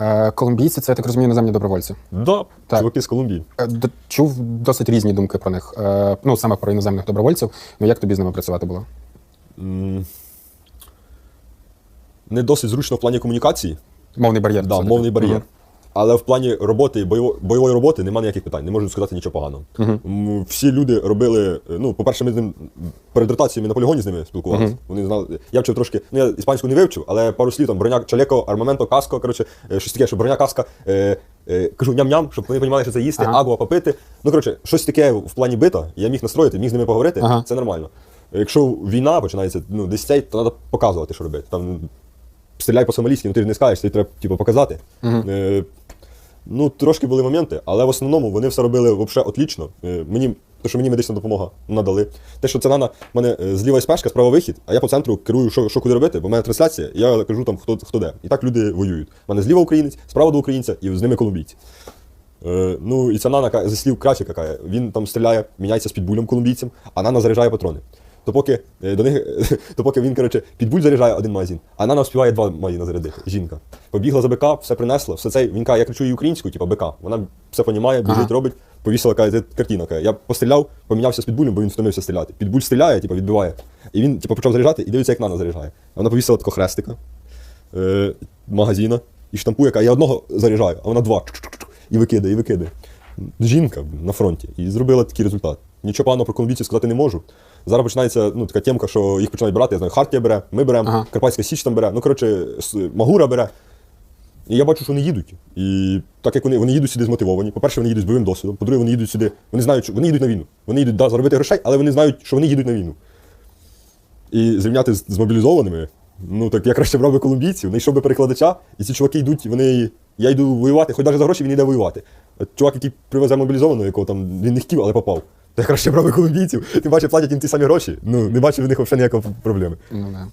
Е, колумбійці це, я так розумію, іноземні добровольці. Да, Так. чуваки з Колумбії. Е, Чув досить різні думки про них. Е, ну, саме про іноземних добровольців. Ну, як тобі з ними працювати було? Не досить зручно в плані комунікації, Мовний бар'єр. да, мовний бар'єр. Але в плані роботи, бойово- бойової роботи немає ніяких питань, не можу сказати нічого поганого. М, Всі люди робили. Ну, по-перше, ми з ним перед ротаціями на полігоні з ними спілкувалися. Вони знали. Я вчив трошки, ну я іспанську не вивчив, але пару слів там броня чалеко, армаменто, каско. Коротше, е, щось таке, що броня каска. Е, е, кажу ням-ням, щоб вони розуміли, що це їсти, Ага. агуа попити. Ну, коротше, щось таке в плані бита, я міг настроїти, міг з ними поговорити, це нормально. Якщо війна починається ну, десь цей, то треба показувати, що робити. Там стріляй по-сомалійськи, ну ти ж не скажеш, це треба типу, показати. Е, ну, трошки були моменти, але в основному вони все робили взагалі отлічно. Е, мені, то, що мені медична допомога надали. Те, що це нана, в мене е, зліва спешка, справа вихід, а я по центру керую, що, що куди робити, бо в мене трансляція, і я кажу там, хто, хто де. І так люди воюють. У мене зліва українець, справа до українця, і з ними колумбійці. Е, ну, і ця нана, зі слів Красіка, каже, він там стріляє, міняється з підбулем колумбійцем, а нана заряджає патрони. То поки, до них, то поки він, коротше, підбуль заряджає один магазин, а нана співає два магазини зарядити. Жінка. Побігла за БК, все принесла, все це. Він каже, я кричу їй українську, типу БК. Вона все понімає, біжить, Ага. робить, повісила каже, картина. Каже, я постріляв, помінявся з підбулем, бо він втомився стріляти. Підбуль стріляє, типу, відбиває. І він типу, почав заряджати і дивиться, як нана заряджає. Вона повісила такого хрестика е, магазина і штампує, каже, я одного заряджаю, а вона два. І викидає, і викидає. Жінка на фронті. І зробила такий результат. Нічого поганого про колумбійців сказати не можу. Зараз починається ну, така темка, що їх починають брати. Я знаю, Хартія бере, ми беремо, Ага. Карпатська Січ там бере. Ну, коротше, Магура бере. І я бачу, що вони їдуть. І так як вони, вони їдуть сюди змотивовані. По-перше, вони їдуть з бойовим досвідом. По-друге, вони їдуть сюди. Вони знають, що вони їдуть на війну. Вони їдуть да, заробити грошей, але вони знають, що вони їдуть на війну. І зрівняти з, з мобілізованими, ну так я краще брав би колумбійців, знайшов би перекладача, і ці чуваки йдуть, вони. Я йду воювати, хоч навіть за гроші він йде воювати. Чувак, який привезе мобілізованого, якого там він не хотів, але попав. То я краще брав би колумбійців, тим паче платять їм ті самі гроші. Ну, не бачив в них взагалі ніякої проблеми. Ну, да.